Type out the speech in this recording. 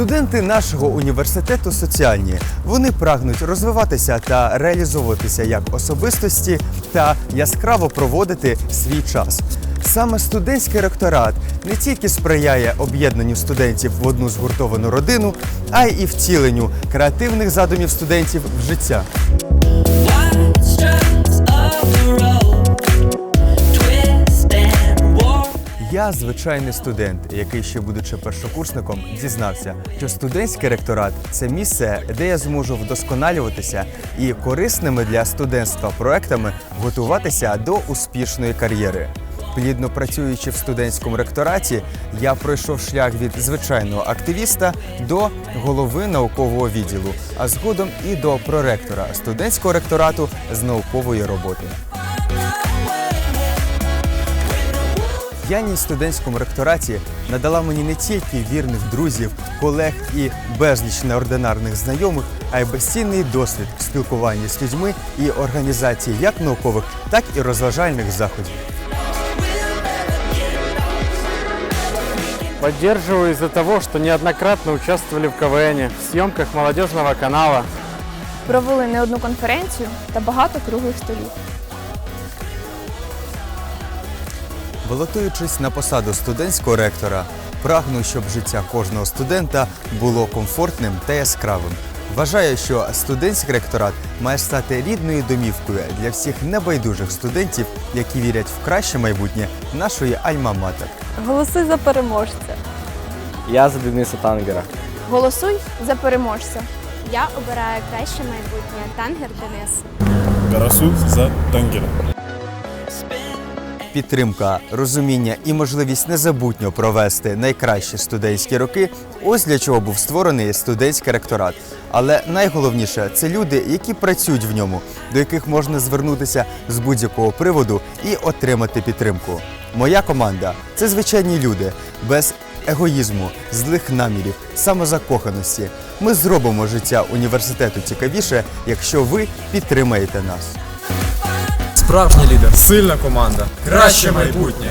Студенти нашого університету соціальні. Вони прагнуть розвиватися та реалізовуватися як особистості та яскраво проводити свій час. Саме студентський ректорат не тільки сприяє об'єднанню студентів в одну згуртовану родину, а й і втіленню креативних задумів студентів в життя. Звичайний студент, який ще будучи першокурсником, дізнався, що студентський ректорат це місце, де я зможу вдосконалюватися і корисними для студентства проектами готуватися до успішної кар'єри. Плідно працюючи в студентському ректораті, я пройшов шлях від звичайного активіста до голови наукового відділу, а згодом і до проректора студентського ректорату з наукової роботи. Діяльність в студентському ректораті надала мені не тільки вірних друзів, колег і безліч неординарних знайомих, а й безцінний досвід в спілкуванні з людьми і організації як наукових, так і розважальних заходів. Поддерживаю из-за того, что неоднократно участвовали в КВН, в съемках молодежного канала. Провели не одну конференцію та багато круглих столів. Балотуючись на посаду студентського ректора, прагну, щоб життя кожного студента було комфортним та яскравим. Вважаю, що студентський ректорат має стати рідною домівкою для всіх небайдужих студентів, які вірять в краще майбутнє нашої альма-матер. Голосуй за переможця. Я за Дениса Тангера. Голосуй за переможця. Я обираю краще майбутнє Тангер Денис. Голосуй за Тангера. Підтримка, розуміння і можливість незабутньо провести найкращі студентські роки ось для чого був створений студентський ректорат. Але найголовніше це люди, які працюють в ньому, до яких можна звернутися з будь-якого приводу і отримати підтримку. Моя команда це звичайні люди без егоїзму, злих намірів, самозакоханості. Ми зробимо життя університету цікавіше, якщо ви підтримаєте нас. Справжній лідер, сильна команда, краще майбутнє.